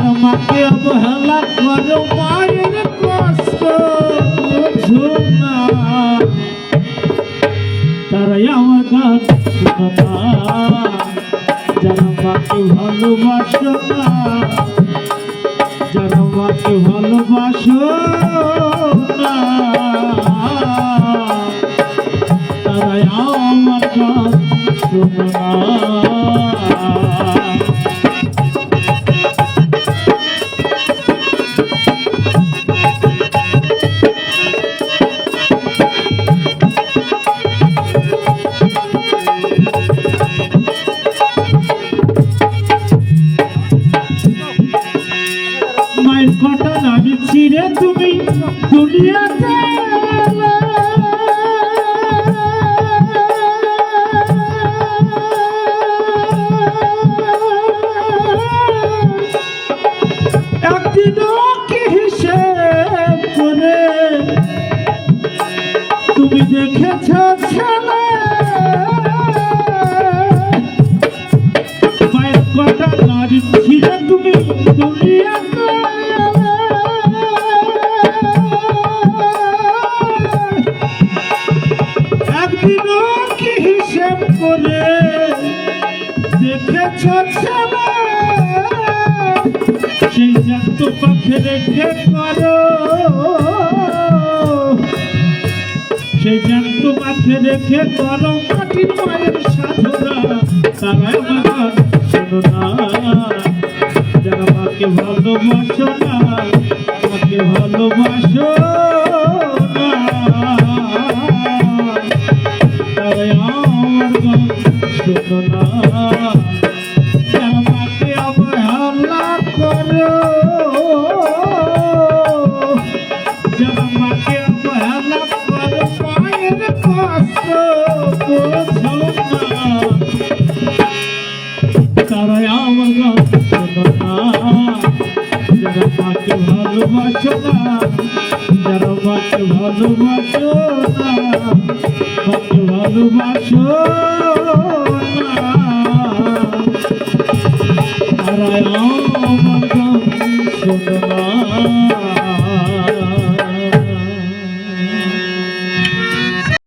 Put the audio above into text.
যারা মাকে অবহেলা করো, মায়ের কষ্ট বুঝো না। তারাই আমার গান যারা মাকে ভালোবাসো না, যারা ভালোবাসো ছিঁড়ে তুমি দুনিয়াতে দেখেছ ছেলে? নারী ছিঁড়ে তুমি দুনিয়াতে করে দেখেছ রেখে করো সেই পাখে রেখে করো মাটির মায়ের সাধনা যারা মাকে ভালোবাসো না মাকে ভালোবাসো। শোনো না আমাকে অবহেলা করো আমাকে অবহেলা করো মায়ের কষ্ট বোঝো না তারাই আমার যারা মাকে ভালোবাসো না যারা মাকে ভালোবাসো না মাকে ভালোবাসো নারায়ণ শোনো